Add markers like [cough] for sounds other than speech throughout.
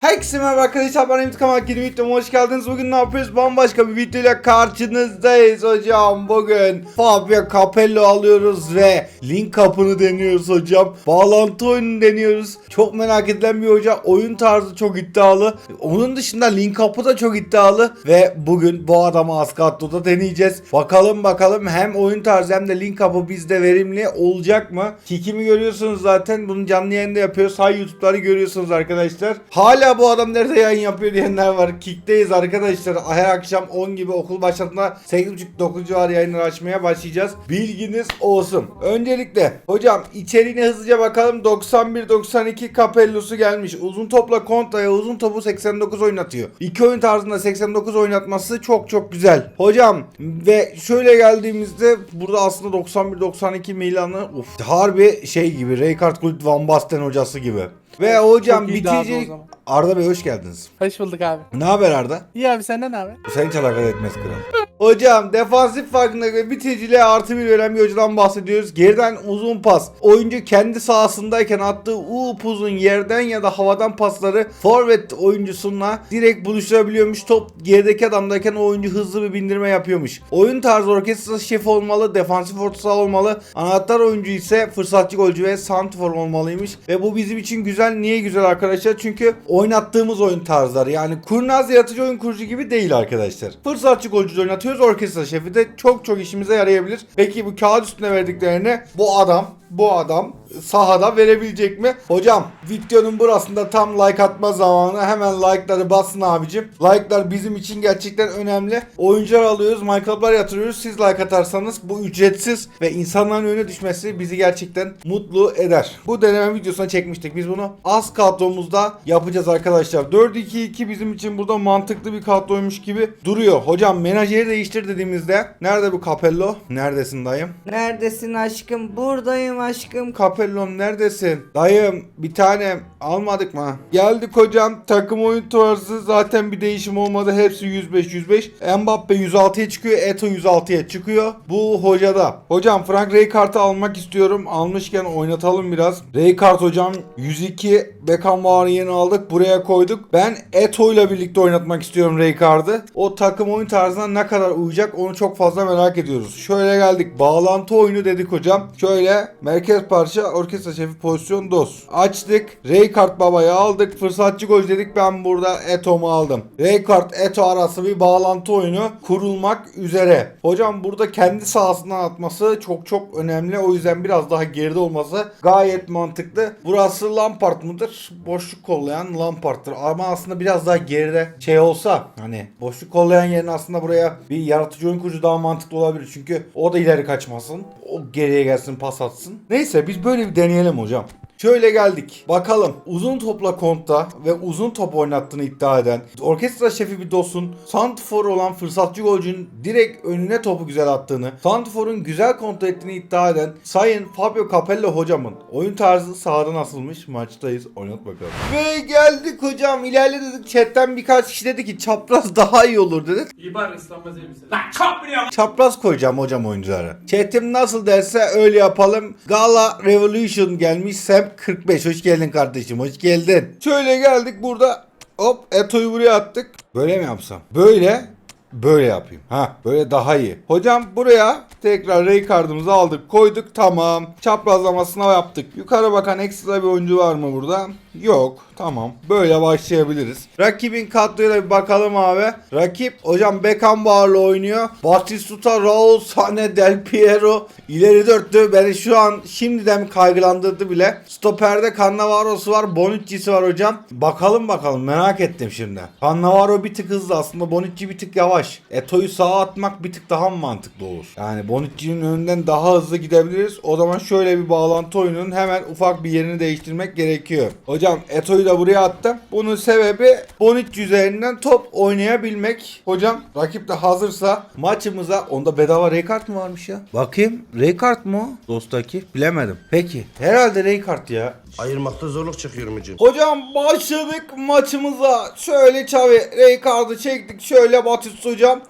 Herkese merhaba arkadaşlar ben Ümit Kamak yeni videoma hoş geldiniz. Bugün ne yapıyoruz? Bambaşka bir videoyla karşınızdayız hocam. Bugün Fabio Capello alıyoruz ve link kapını deniyoruz hocam. Bağlantı oyunu deniyoruz. Çok merak edilen bir hoca. Oyun tarzı çok iddialı. Onun dışında link kapı da çok iddialı. Ve bugün bu adamı Ascatto'da deneyeceğiz. Bakalım bakalım hem oyun tarzı hem de link kapı bizde verimli olacak mı? Kikimi görüyorsunuz zaten. Bunu canlı yayında yapıyoruz. Hay YouTube'ları görüyorsunuz arkadaşlar. Hala bu adam nerede yayın yapıyor diyenler var. Kick'teyiz arkadaşlar. Her akşam 10 gibi okul başladığında 8.30-9 civarı yayınları açmaya başlayacağız. Bilginiz olsun. Öncelikle hocam içeriğine hızlıca bakalım. 91-92 Capello'su gelmiş. Uzun topla kontraya uzun topu 89 oynatıyor. İki oyun tarzında 89 oynatması çok çok güzel. Hocam ve şöyle geldiğimizde burada aslında 91-92 Milan'ı harbi şey gibi Rijkaard Kult Van Basten hocası gibi. Ve hocam iyiydi abi o bitecek. zaman. Arda Bey hoş geldiniz. Hoş bulduk abi. Ne haber Arda? İyi abi senden ne haber? Sen hiç alakadar etmez kral. Hocam defansif farkına göre bitiriciliğe artı bir veren bir hocadan bahsediyoruz. Geriden uzun pas. Oyuncu kendi sahasındayken attığı upuzun yerden ya da havadan pasları forvet oyuncusuna direkt buluşturabiliyormuş. Top gerideki adamdayken o oyuncu hızlı bir bindirme yapıyormuş. Oyun tarzı orkestra şefi olmalı, defansif orta saha olmalı. Anahtar oyuncu ise fırsatçı golcü ve santrfor olmalıymış. Ve bu bizim için güzel. Niye güzel arkadaşlar? Çünkü oynattığımız oyun tarzları yani kurnaz yaratıcı oyun kurucu gibi değil arkadaşlar. Fırsatçı golcü oynatıyoruz. Orkestra şefi de çok çok işimize yarayabilir. Peki bu kağıt üstüne verdiklerini bu adam bu adam sahada verebilecek mi? Hocam videonun burasında tam like atma zamanı. Hemen like'ları basın abicim. Like'lar bizim için gerçekten önemli. Oyuncular alıyoruz, MyClub'lar yatırıyoruz. Siz like atarsanız bu ücretsiz ve insanların önüne düşmesi bizi gerçekten mutlu eder. Bu deneme videosuna çekmiştik. Biz bunu az kadromuzda yapacağız arkadaşlar. 4-2-2 bizim için burada mantıklı bir kadroymuş gibi duruyor. Hocam menajeri değiştir dediğimizde nerede bu Capello? Neredesin dayım? Neredesin aşkım? Buradayım aşkım. Capello'm neredesin? Dayım bir tane almadık mı? Geldik hocam. Takım oyun tarzı zaten bir değişim olmadı. Hepsi 105-105. Mbappe 106'ya çıkıyor. Eto 106'ya çıkıyor. Bu hocada. Hocam Frank Rijkaard'ı almak istiyorum. Almışken oynatalım biraz. Rijkaard hocam 102 Beckenbauer'ı yeni aldık. Buraya koyduk. Ben Eto ile birlikte oynatmak istiyorum Rijkaard'ı. O takım oyun tarzına ne kadar uyacak onu çok fazla merak ediyoruz. Şöyle geldik. Bağlantı oyunu dedik hocam. Şöyle merkez parça orkestra şefi pozisyon dos. Açtık. Rijkaard babayı aldık. Fırsatçı gol dedik. Ben burada Eto'mu aldım. Rijkaard Eto arası bir bağlantı oyunu kurulmak üzere. Hocam burada kendi sahasından atması çok çok önemli. O yüzden biraz daha geride olması gayet mantıklı. Burası Lampard mıdır? Boşluk kollayan Lampard'tır. Ama aslında biraz daha geride şey olsa hani boşluk kollayan yerine aslında buraya bir yaratıcı oyun kurucu daha mantıklı olabilir. Çünkü o da ileri kaçmasın. O geriye gelsin pas atsın. Neyse biz böyle bir deneyelim hocam. Şöyle geldik. Bakalım uzun topla kontta ve uzun top oynattığını iddia eden orkestra şefi bir dostun Santfor olan fırsatçı golcünün direkt önüne topu güzel attığını, Santfor'un güzel kontrol ettiğini iddia eden Sayın Fabio Capello hocamın oyun tarzı sahada nasılmış maçtayız oynat bakalım. Ve geldik hocam ilerle dedik chatten birkaç kişi dedi ki çapraz daha iyi olur dedi. İbar ıslanmaz elbise. Lan. Çapraz koyacağım hocam oyunculara. Chatim nasıl derse öyle yapalım. Gala Revolution gelmiş. Sam 45. Hoş geldin kardeşim. Hoş geldin. Şöyle geldik burada. Hop Eto'yu buraya attık. Böyle mi yapsam? Böyle böyle yapayım. Ha böyle daha iyi. Hocam buraya tekrar ray kartımızı aldık koyduk tamam. Çaprazlamasına yaptık. Yukarı bakan ekstra bir oyuncu var mı burada? Yok. Tamam. Böyle başlayabiliriz. Rakibin kadroyla bir bakalım abi. Rakip hocam Beckenbauer'la oynuyor. Batistuta, Raul, Sane, Del Piero ileri dörtlü. Beni şu an şimdiden kaygılandırdı bile. Stoperde Cannavaro'su var. Bonucci'si var hocam. Bakalım bakalım merak ettim şimdi. Cannavaro bir tık hızlı aslında. Bonucci bir tık yavaş. Eto'yu sağa atmak bir tık daha mı mantıklı olur? Yani Bonucci'nin önünden daha hızlı gidebiliriz. O zaman şöyle bir bağlantı oyunun hemen ufak bir yerini değiştirmek gerekiyor. Hocam Eto'yu da buraya attım. Bunun sebebi Bonucci üzerinden top oynayabilmek. Hocam rakip de hazırsa maçımıza onda bedava Raykart mı varmış ya? Bakayım Raykart mı? Dostaki bilemedim. Peki herhalde Raykart ya. Ayırmakta zorluk çekiyorum hocam. Hocam başladık maçımıza. Şöyle Xavi Raykard'ı çektik. Şöyle Batist hocam.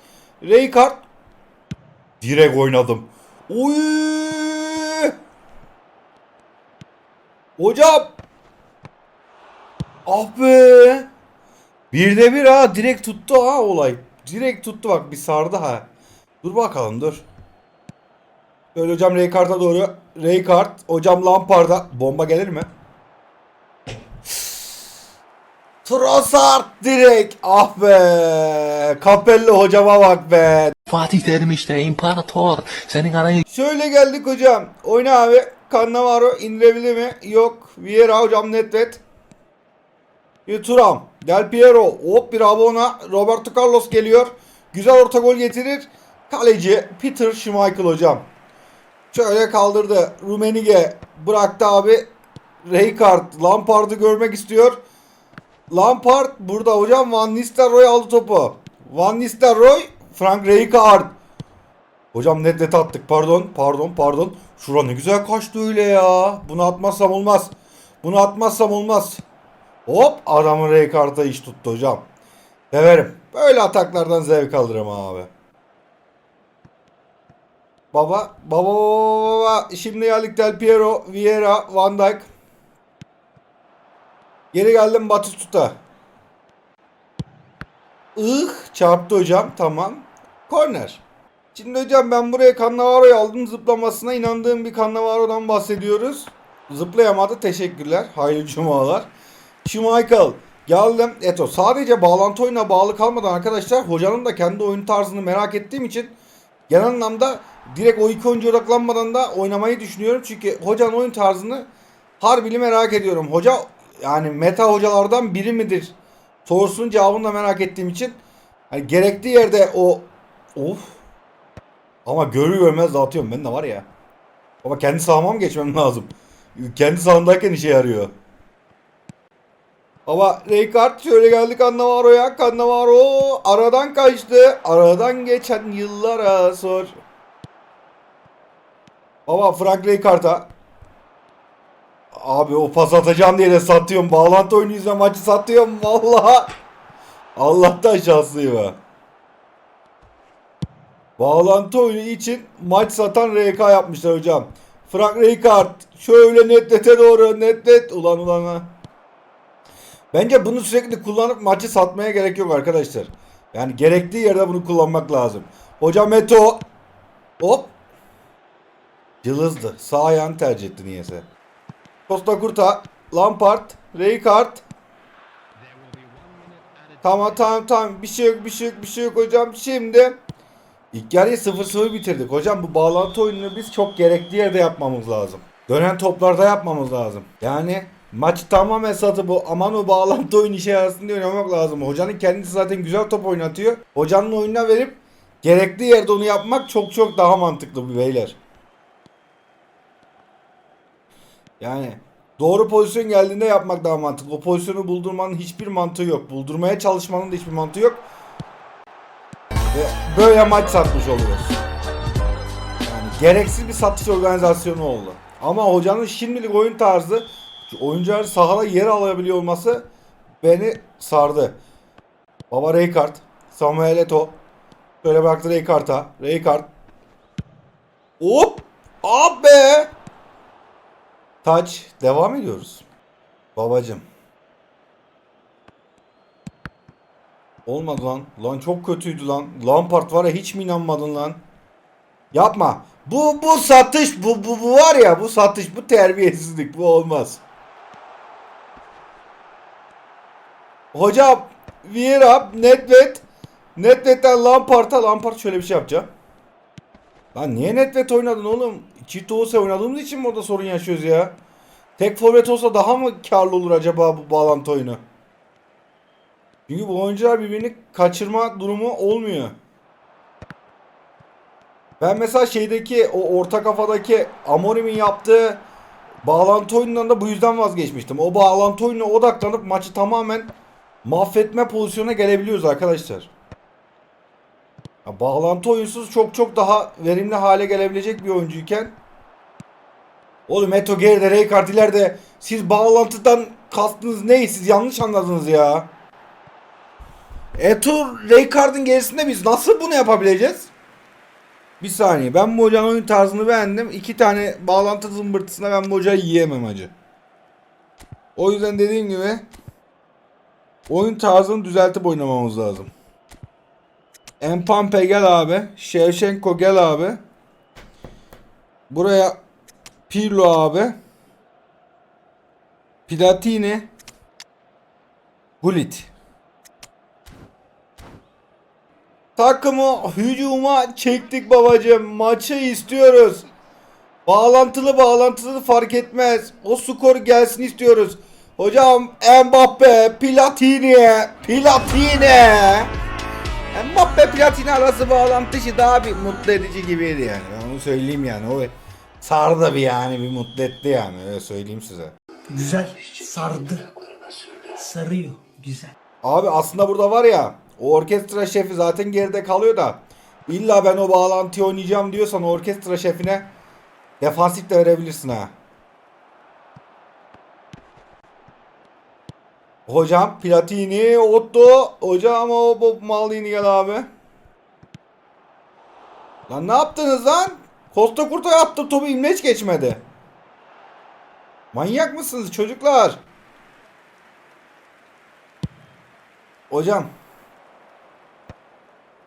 Raykard direkt oynadım. Uy! Hocam Ah be. Birde bir ha direkt tuttu ha olay. Direkt tuttu bak bir sardı ha. Dur bakalım dur. Böyle hocam Rijkaard'a doğru. Rijkaard hocam Lampard'a. Bomba gelir mi? Trossard direkt. Ah be. Capello hocama bak be. Fatih Terim işte imparator. Senin anayı Şöyle geldik hocam. Oyna abi. Cannavaro indirebilir mi? Yok. Vieira hocam netvet. Turam. Del Piero. Hop bravo ona. Roberto Carlos geliyor. Güzel orta gol getirir. Kaleci Peter Schmeichel hocam. Şöyle kaldırdı. Rumenige bıraktı abi. Rijkaard Lampard'ı görmek istiyor. Lampard burada hocam Van Nistelrooy aldı topu. Van Nistelrooy Frank Rijkaard. Hocam net net attık pardon pardon pardon. Şura ne güzel kaçtı öyle ya. Bunu atmazsam olmaz. Bunu atmazsam olmaz. Hop adamın Rijkaard'a iş tuttu hocam. Severim. Böyle ataklardan zevk alırım abi. Baba, baba, baba, baba. Şimdi geldik Del Piero, Vieira, Van Dijk. Geri geldim Batistuta. Ih, çarptı hocam. Tamam. Korner. Şimdi hocam ben buraya Cannavaro'yu aldım. Zıplamasına inandığım bir Cannavaro'dan bahsediyoruz. Zıplayamadı. Teşekkürler. Hayırlı cumalar. Schmeichel. Geldim. Eto. Sadece bağlantı oyuna bağlı kalmadan arkadaşlar hocanın da kendi oyun tarzını merak ettiğim için genel anlamda direkt o iki oyuncu odaklanmadan da oynamayı düşünüyorum. Çünkü hocanın oyun tarzını harbili merak ediyorum. Hoca yani meta hocalardan biri midir? Sorusunun cevabını da merak ettiğim için hani gerektiği yerde o of ama görür görmez dağıtıyorum ben de var ya. Ama kendi sahama geçmem lazım? Kendi sahamdayken işe yarıyor. Ama Rijkaard şöyle geldik Cannavaro'ya. Cannavaro aradan kaçtı. Aradan geçen yıllara sor. Baba Frank Rijkaard'a. Abi o pas atacağım diye de satıyorum. Bağlantı oyunu yüzünden maçı satıyorum. Vallahi. Allah'tan şanslıyım ha. Bağlantı oyunu için maç satan RK yapmışlar hocam. Frank Rijkaard şöyle netlete doğru netlet ulan ulan ha. Bence bunu sürekli kullanıp maçı satmaya gerek yok arkadaşlar. Yani gerektiği yerde bunu kullanmak lazım. Hocam Meto hop Cılızdı. Sağ ayağını tercih etti niyeyse. Costa Curta, Lampard, Rijkaard. Tamam tamam tamam bir şey yok bir şey yok bir şey yok hocam. Şimdi ilk yarıyı 0-0 bitirdik. Hocam bu bağlantı oyununu biz çok gerektiği yerde yapmamız lazım. Dönen toplarda yapmamız lazım. Yani maçı tamamen satıp bu aman o bağlantı oyunu işe yarasın diye oynamak lazım. Hocanın kendisi zaten güzel top oynatıyor. Hocanın oyununa verip gerektiği yerde onu yapmak çok çok daha mantıklı bu beyler. Yani doğru pozisyon geldiğinde yapmak daha mantıklı. O pozisyonu buldurmanın hiçbir mantığı yok. Buldurmaya çalışmanın da hiçbir mantığı yok. Ve böyle maç satmış oluyoruz. Yani gereksiz bir satış organizasyonu oldu. Ama hocanın şimdilik oyun tarzı oyuncuların sahada yer alabiliyor olması beni sardı. Baba Rijkaard, Samuel Eto'o. Şöyle bıraktı Rijkaard'a. Rijkaard. Hop! Abi! Taç. Devam ediyoruz. Babacım. Olmadı lan. Lan çok kötüydü lan. Lampard var ya hiç mi inanmadın lan? Yapma. Bu bu satış bu bu, bu var ya bu satış bu terbiyesizlik bu olmaz. Hocam Vieira Nedved Nedved'den Lampard'a Lampard şöyle bir şey yapacak. Lan niye Nedved oynadın oğlum? Çift olsa oynadığımız için mi orada sorun yaşıyoruz ya? Tek forvet olsa daha mı karlı olur acaba bu bağlantı oyunu? Çünkü bu oyuncular birbirini kaçırma durumu olmuyor. Ben mesela şeydeki o orta kafadaki Amorim'in yaptığı bağlantı oyunundan da bu yüzden vazgeçmiştim. O bağlantı oyununa odaklanıp maçı tamamen mahvetme pozisyona gelebiliyoruz arkadaşlar. Ya bağlantı oyunsuz çok çok daha verimli hale gelebilecek bir oyuncuyken Oğlum Eto geride Rijkaard ileride siz bağlantıdan kastınız ne? Siz yanlış anladınız ya. Eto Rijkaard'ın gerisinde biz nasıl bunu yapabileceğiz? Bir saniye ben bu hocanın oyun tarzını beğendim. İki tane bağlantı zımbırtısına ben bu hocayı yiyemem acı. O yüzden dediğim gibi oyun tarzını düzeltip oynamamız lazım. Empampe gel abi. Shevchenko gel abi. Buraya Pirlo abi. Platini. Gullit. Takımı hücuma çektik babacım. Maçı istiyoruz. Bağlantılı bağlantılı fark etmez. O skor gelsin istiyoruz. Hocam Mbappe, Platini, Platini. Mbappe Platini arası bağlantışı daha bir mutlu edici gibiydi yani. Ben onu söyleyeyim yani. O sardı bir yani bir mutlu etti yani. Öyle söyleyeyim size. Güzel. Sardı. Sarıyor. Güzel. Abi aslında burada var ya o orkestra şefi zaten geride kalıyor da illa ben o bağlantıyı oynayacağım diyorsan orkestra şefine defansif de verebilirsin ha. Hocam Platini, Otto, hocam o Bob Maldini gel abi. Lan ne yaptınız lan? Costa Curta'ya attı topu imleç geçmedi. Manyak mısınız çocuklar? Hocam.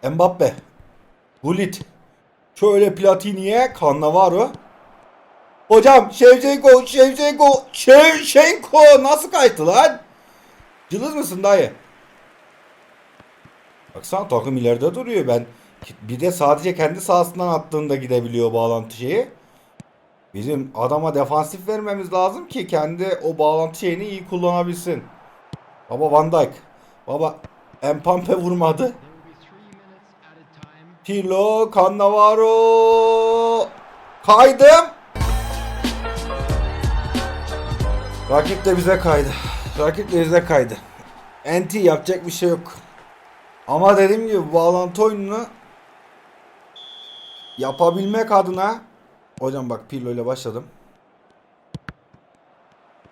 Mbappe. Gullit. Şöyle Platini'ye Cannavaro. Hocam Şevçenko, Şevçenko, Şevçenko nasıl kaçtı lan? Cılız mısın dayı? Baksana takım ileride duruyor ben. Bir de sadece kendi sahasından attığında gidebiliyor bağlantı şeyi. Bizim adama defansif vermemiz lazım ki kendi o bağlantı şeyini iyi kullanabilsin. Baba Van Dijk. Baba Empampe vurmadı. Pirlo, Cannavaro. Kaydım. Rakip de bize kaydı. Rakip de bize kaydı. Enti yapacak bir şey yok. Ama dediğim gibi bağlantı oyununu yapabilmek adına hocam bak Pirlo ile başladım.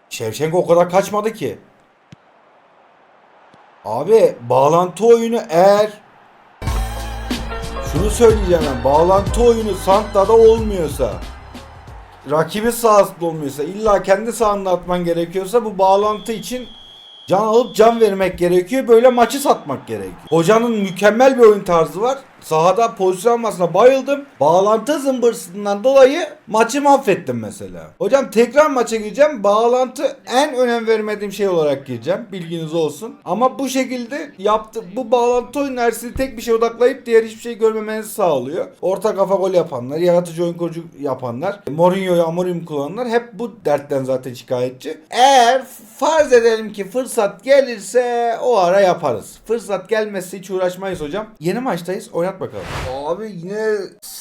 Şevşenko o kadar kaçmadı ki. Abi bağlantı oyunu eğer şunu söyleyeceğim ben bağlantı oyunu Santa'da olmuyorsa rakibi sahasında olmuyorsa illa kendi sahanda atman gerekiyorsa bu bağlantı için can alıp can vermek gerekiyor. Böyle maçı satmak gerekiyor. Hocanın mükemmel bir oyun tarzı var. Sahada pozisyon almasına bayıldım. Bağlantı zımbırsından dolayı maçı mahvettim mesela. Hocam tekrar maça gireceğim. Bağlantı en önem vermediğim şey olarak gireceğim. Bilginiz olsun. Ama bu şekilde yaptı. Bu bağlantı oyunu her sizi tek bir şey odaklayıp diğer hiçbir şey görmemenizi sağlıyor. Orta kafa gol yapanlar, yaratıcı oyun kurucu yapanlar, Mourinho'yu Amorim kullananlar hep bu dertten zaten şikayetçi. Eğer farz edelim ki fırsat gelirse o ara yaparız. Fırsat gelmezse hiç uğraşmayız hocam. Yeni maçtayız. Oynat bakalım. Abi yine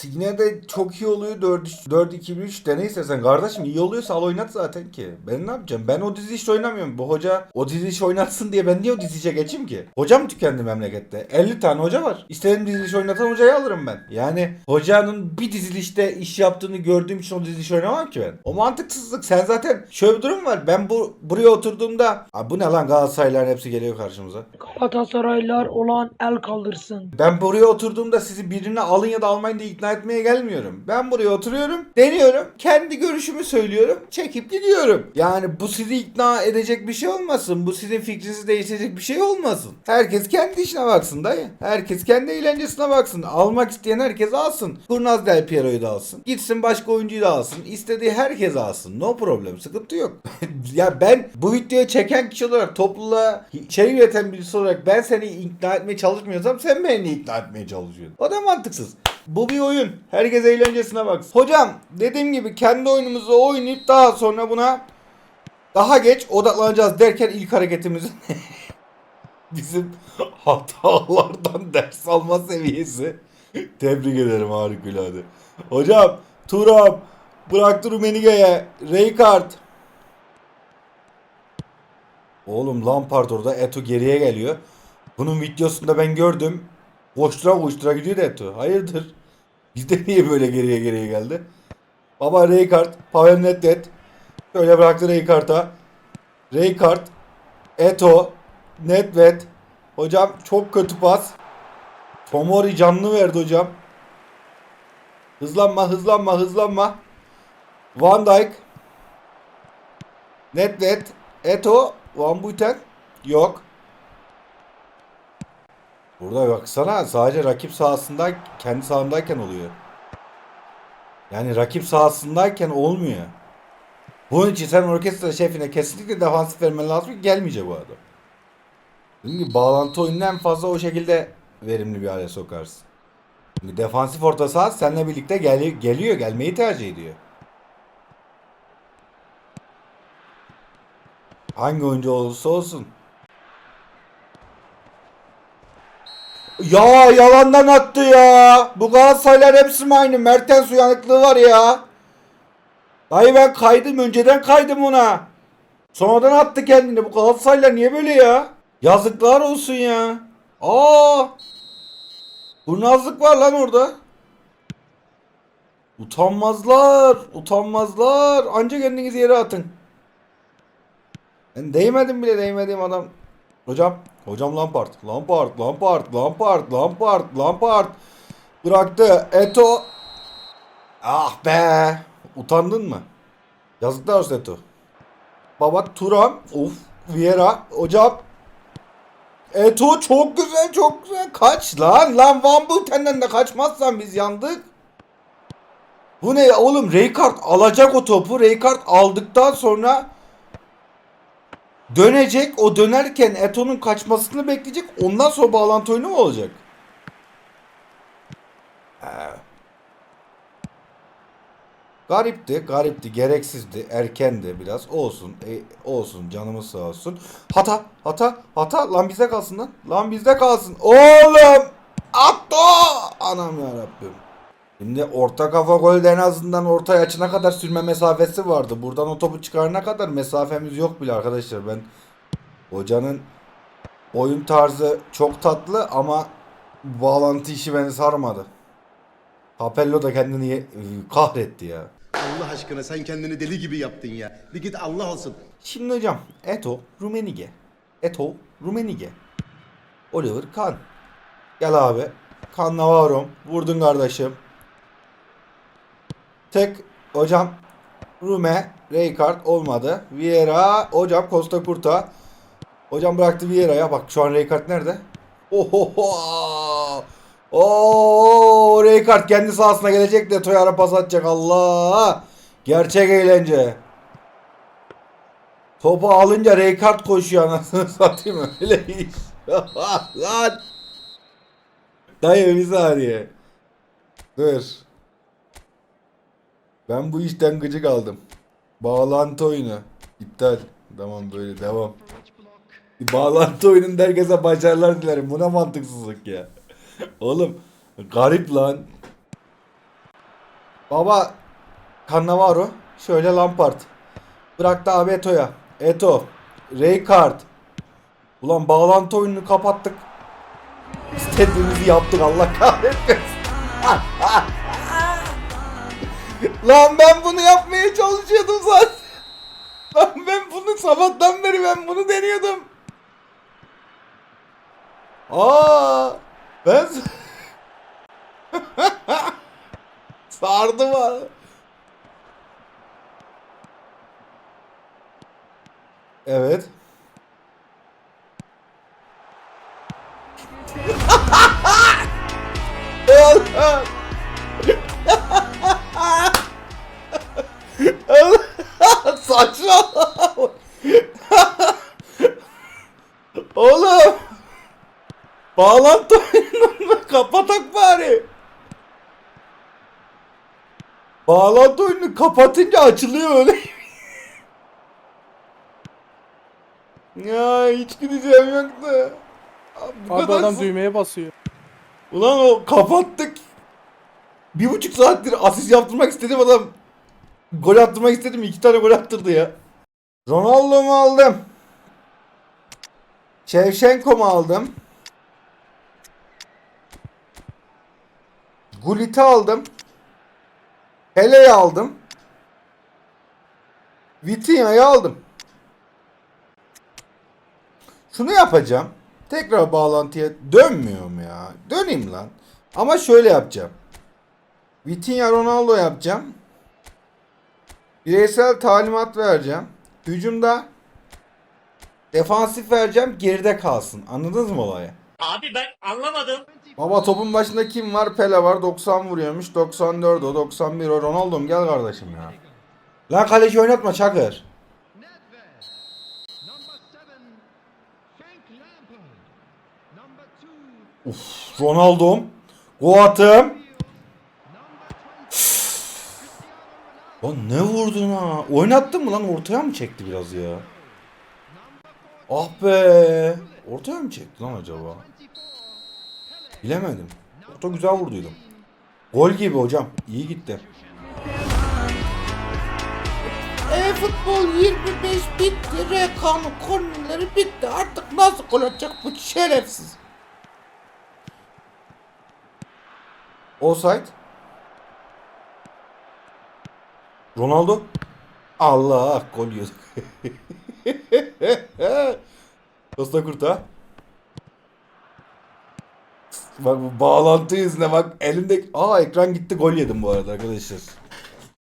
yine de çok iyi oluyor 4 4 2 3 dene istersen kardeşim iyi oluyorsa al oynat zaten ki. Ben ne yapacağım? Ben o dizi işte oynamıyorum. Bu hoca o dizi iş oynatsın diye ben niye o dizi işe geçeyim ki? Hocam tükendi memlekette. 50 tane hoca var. İstediğim dizi iş oynatan hocayı alırım ben. Yani hocanın bir dizilişte iş yaptığını gördüğüm için o dizi iş oynamam ki ben. O mantıksızlık. Sen zaten şöyle bir durum var. Ben bu buraya oturduğumda Abi bu ne lan Galatasaraylıların hepsi geliyor karşımıza. Galatasaraylılar olan el kaldırsın. Ben buraya oturduğumda sizi birine alın ya da almayın diye ikna etmeye gelmiyorum. Ben buraya oturuyorum, deniyorum, kendi görüşümü söylüyorum, çekip gidiyorum. Yani bu sizi ikna edecek bir şey olmasın. Bu sizin fikrinizi değiştirecek bir şey olmasın. Herkes kendi işine baksın dayı. Herkes kendi eğlencesine baksın. Almak isteyen herkes alsın. Kurnaz Del Piero'yu da alsın. Gitsin başka oyuncuyu da alsın. İstediği herkes alsın. No problem. Sıkıntı yok. [laughs] ya ben bu videoyu çeken kişi olarak topluluğa içerik üreten birisi olarak ben seni ikna etmeye çalışmıyorsam sen beni ikna etmeye çalışıyorsun. O da mantıksız. Bu bir oyun. Herkes eğlencesine baksın. Hocam dediğim gibi kendi oyunumuzu oynayıp daha sonra buna daha geç odaklanacağız derken ilk hareketimizin [laughs] bizim hatalardan ders alma seviyesi. Tebrik ederim harikulade. Hocam Turam bıraktı Rumenige'ye. Rijkaard. Oğlum Lampard orada Eto geriye geliyor. Bunun videosunda ben gördüm. Koştura koştura gidiyor da Eto. Hayırdır? Bizde niye böyle geriye geriye geldi? Baba Rijkaard, Pavel Nedved. Şöyle bıraktı Rijkaard'a. Rijkaard, Eto, Nedved. Hocam çok kötü pas. Tomori canlı verdi hocam. Hızlanma, hızlanma, hızlanma. Van Dijk. Nedved. Eto. Van Buiten. Yok. Burada baksana sadece rakip sahasında kendi sahamdayken oluyor. Yani rakip sahasındayken olmuyor. Bunun için sen orkestra şefine kesinlikle defansif vermen lazım ki gelmeyecek bu adam. Gibi bağlantı oyununu en fazla o şekilde verimli bir hale sokarsın. Şimdi defansif orta saha seninle birlikte gel geliyor, gelmeyi tercih ediyor. Hangi oyuncu olursa olsun. Ya yalandan attı ya. Bu Galatasaraylar hepsi mi aynı? Mertens uyanıklığı var ya. Dayı ben kaydım. Önceden kaydım ona. Sonradan attı kendini. Bu Galatasaraylar niye böyle ya? Yazıklar olsun ya. Aa! Kurnazlık var lan orada. Utanmazlar. Utanmazlar. Anca kendinizi yere atın. Ben değmedim bile değmediğim adam. Hocam. Hocam Lampard. Lampard. Lampard. Lampard. Lampard. Lampard. Bıraktı. Eto. Ah be. Utandın mı? Yazıklar olsun Eto. Baba Turam. Of. Vieira. Hocam. Eto çok güzel çok güzel. Kaç lan. Lan Van Bulten'den de kaçmazsan biz yandık. Bu ne oğlum? Rijkaard alacak o topu. Rijkaard aldıktan sonra dönecek. O dönerken Eto'nun kaçmasını bekleyecek. Ondan sonra bağlantı oyunu mu olacak? Ha. Garipti, garipti, gereksizdi, erkendi biraz. Olsun, e, olsun, canımız sağ olsun. Hata, hata, hata. Lan bizde kalsın lan. Lan bizde kalsın. Oğlum! Atto! Anam ya Rabbim. Şimdi orta kafa golde en azından orta açına kadar sürme mesafesi vardı. Buradan o topu çıkarana kadar mesafemiz yok bile arkadaşlar. Ben hocanın oyun tarzı çok tatlı ama bağlantı işi beni sarmadı. Capello da kendini kahretti ya. Allah aşkına sen kendini deli gibi yaptın ya. Bir git Allah olsun. Şimdi hocam Eto Rumenige. Eto Rumenige. Oliver Kahn. Gel abi. Kan Navarro. Vurdun kardeşim. Tek hocam Rume Rijkaard olmadı. Vieira hocam Costa Curta. Hocam bıraktı Vieira'ya. Bak şu an Rijkaard nerede? Ohoho. Oo, Rijkaard kendi sahasına gelecek de Toyar'a pas atacak. Allah. Gerçek eğlence. Topu alınca Rijkaard koşuyor anasını [laughs] satayım öyle iş. [laughs] Lan. Dayı bir saniye. Dur. Ben bu işten gıcık aldım. Bağlantı oyunu. İptal. Tamam böyle devam. Bağlantı oyununda herkese başarılar dilerim. Buna mantıksızlık ya. Oğlum garip lan. Baba Cannavaro şöyle Lampard. Bıraktı abi Eto'ya. Eto. Rijkaard. Ulan bağlantı oyununu kapattık. İstediğimizi yaptık Allah kahretmesin. Lan ben bunu yapmaya çalışıyordum zaten. Lan ben bunu sabahtan beri ben bunu deniyordum. Aa, ben [laughs] sardım ha. Evet. [laughs] Allah! Saçma. Oğlum. Bağlantı oyununu kapatak bari. Bağlantı oyununu kapatınca açılıyor öyle. ya hiç gideceğim yoktu. Bu Abi kadar adam düğmeye basıyor. Ulan o kapattık. Bir buçuk saattir asist yaptırmak istedim adam. Gol attırmak istedim. iki tane gol attırdı ya. Ronaldo'mu aldım. Şevşenko'mu aldım. Gullit'i aldım. Pele'yi aldım. Vitinha'yı aldım. Şunu yapacağım. Tekrar bağlantıya dönmüyorum ya. Döneyim lan. Ama şöyle yapacağım. Vitinha Ronaldo yapacağım. Bireysel talimat vereceğim. Hücumda defansif vereceğim. Geride kalsın. Anladınız mı olayı? Baba topun başında kim var? Pele var. 90 vuruyormuş. 94 o. 91 o. Ronaldo'm gel kardeşim ya. Lan kaleci oynatma Çakır. Uf, Ronaldo'm. Goat'ım. Lan ne vurdun ha? Oynattın mı lan? Ortaya mı çekti biraz ya? Ah be. Ortaya mı çekti lan acaba? Bilemedim. Orta güzel vurduydum. Gol gibi hocam. İyi gitti. E futbol 25 bitti. Rekan kornerleri bitti. Artık nasıl gol atacak bu şerefsiz? Offside. Ronaldo. Allah gol yiyor. Costa Kurta. Bak bu bağlantı yüzüne bak elimde... Aa ekran gitti gol yedim bu arada arkadaşlar.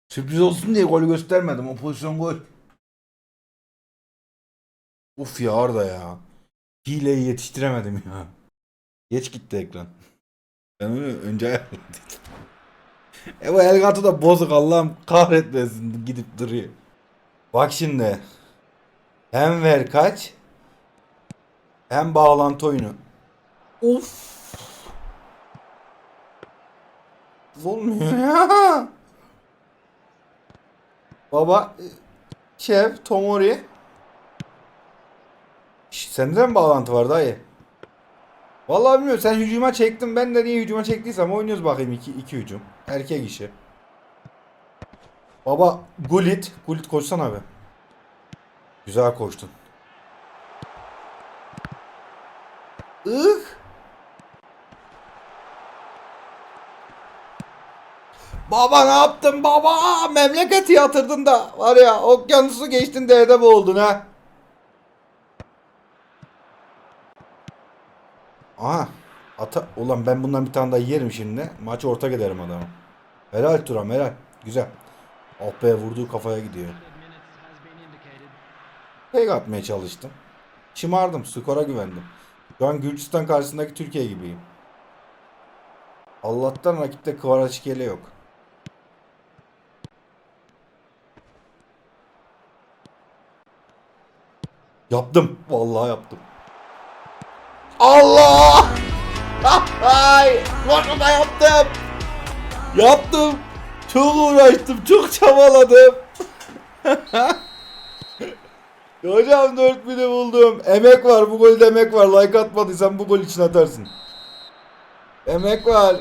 Sürpriz olsun diye golü göstermedim. O pozisyon gol. Uf ya Arda ya. Hileyi yetiştiremedim ya. Geç gitti ekran. Ben onu önce ayarladım. E bu Elgato da bozuk Allah'ım kahretmesin gidip duruyor. Bak şimdi. Hem ver kaç. Hem bağlantı oyunu. Of. Olmuyor ya. Baba Şef Tomori. Sende de mi bağlantı var dayı? Vallahi bilmiyorum sen hücuma çektin ben de niye hücuma çektiysem oynuyoruz bakayım iki, iki hücum. Erkek işi. Baba Gullit. Gullit koşsana abi. Güzel koştun. Ih. Baba ne yaptın baba? Memleketi yatırdın da var ya okyanusu geçtin de edeb oldun ha. Aha. Ata ulan ben bundan bir tane daha yerim şimdi. Maçı orta giderim adamı. Helal Turam helal. Güzel. Oh be vurduğu kafaya gidiyor. Fake atmaya çalıştım. Şımardım. Skora güvendim. Şu an Gürcistan karşısındaki Türkiye gibiyim. Allah'tan rakipte Kvaratskhelia yok. Yaptım. Vallahi yaptım. Allah! [laughs] Ay! Da yaptım. Yaptım. Çok uğraştım. Çok çabaladım. [laughs] Hocam 4000'i buldum. Emek var. Bu golde emek var. Like atmadıysan bu gol için atarsın. Emek var.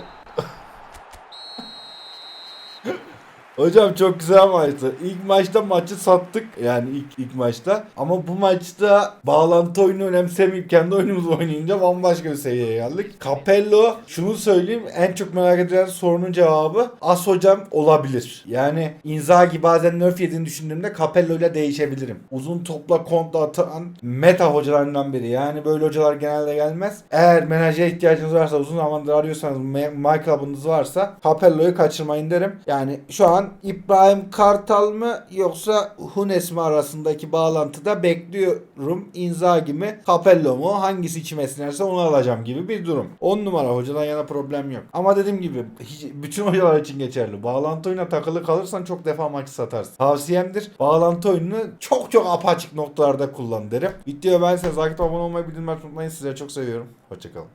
Hocam çok güzel maçtı. İlk maçta maçı sattık. Yani ilk ilk maçta. Ama bu maçta bağlantı oyunu önemsemeyip kendi oyunumuzu oynayınca bambaşka bir seviyeye geldik. Capello şunu söyleyeyim en çok merak edilen sorunun cevabı As hocam olabilir. Yani Inzaghi bazen nerf yediğini düşündüğümde Capello ile değişebilirim. Uzun topla kontra atan meta hocalarından biri. Yani böyle hocalar genelde gelmez. Eğer menajer ihtiyacınız varsa uzun zamandır arıyorsanız My Club'ınız varsa Capello'yu kaçırmayın derim. Yani şu an İbrahim Kartal mı yoksa Hunes mi arasındaki bağlantıda bekliyorum. Inzaghi mi Capello mu hangisi içime sinerse onu alacağım gibi bir durum. 10 numara hocadan yana problem yok. Ama dediğim gibi hiç, bütün hocalar için geçerli. Bağlantı oyuna takılı kalırsan çok defa maçı satarsın. Tavsiyemdir. Bağlantı oyununu çok çok apaçık noktalarda kullan derim. Videoya beğenseniz like abone olmayı bildirim açmayı unutmayın. Sizleri çok seviyorum. Hoşçakalın.